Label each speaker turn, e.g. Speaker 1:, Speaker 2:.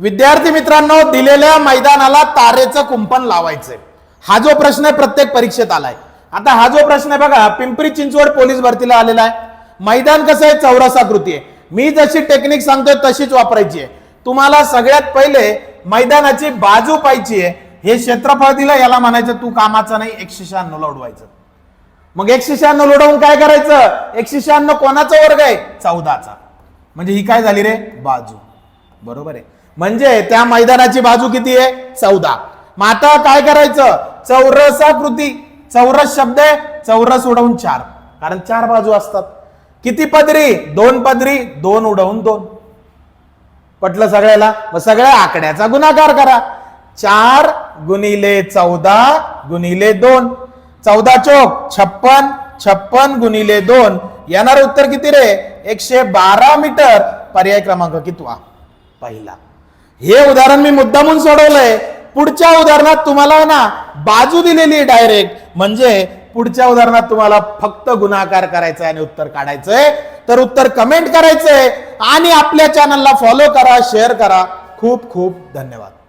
Speaker 1: विद्यार्थी मित्रांनो दिलेल्या मैदानाला तारेचं कुंपण लावायचंय. हा जो प्रश्न आहे प्रत्येक परीक्षेत आलाय. आता हा जो प्रश्न आहे बघा पिंपरी चिंचवड पोलीस भरतीला आलेला आहे. मैदान कसं आहे? चौरसाकृती आहे. मी जशी टेक्निक सांगतोय तशीच वापरायची आहे. तुम्हाला सगळ्यात पहिले मैदानाची बाजू पाहिजे आहे. हे क्षेत्रफळ दिलं याला म्हणायचं तू कामाचा नाही एकशे शहाण्णव उडवायचं. मग एकशे शहाण्णव लोडवून काय करायचं? एकशे शहाण्णव कोणाचा वर्ग आहे? चौदाचा. म्हणजे ही काय झाली रे? बाजू. बरोबर आहे. म्हणजे त्या मैदानाची बाजू किती आहे? चौदा. मग आता काय करायचं? चौरसाकृती चौरस शब्द आहे चौरस उडवून चार. कारण चार बाजू असतात. किती पदरी? दोन पदरी दोन उडवून दोन. पटलं सगळ्याला? मग सगळ्या आकड्याचा गुणाकार करा. चार गुणिले चौदा गुणिले दोन. चौदा चोक छप्पन छप्पन गुणिले दोन. येणार उत्तर किती रे? एकशे बारा मीटर. पर्याय क्रमांक कितवा? पहिला. हे उदाहरण मी मुद्दामून सोडवलंय. पुढच्या उदाहरणात तुम्हाला ना बाजू दिलेली डायरेक्ट म्हणजे पुढच्या उदाहरणात तुम्हाला फक्त गुणाकार करायचा आणि उत्तर काढायचंय. तर उत्तर कमेंट करायचंय. आणि आपल्या चॅनलला फॉलो करा शेअर करा. खूप खूप धन्यवाद.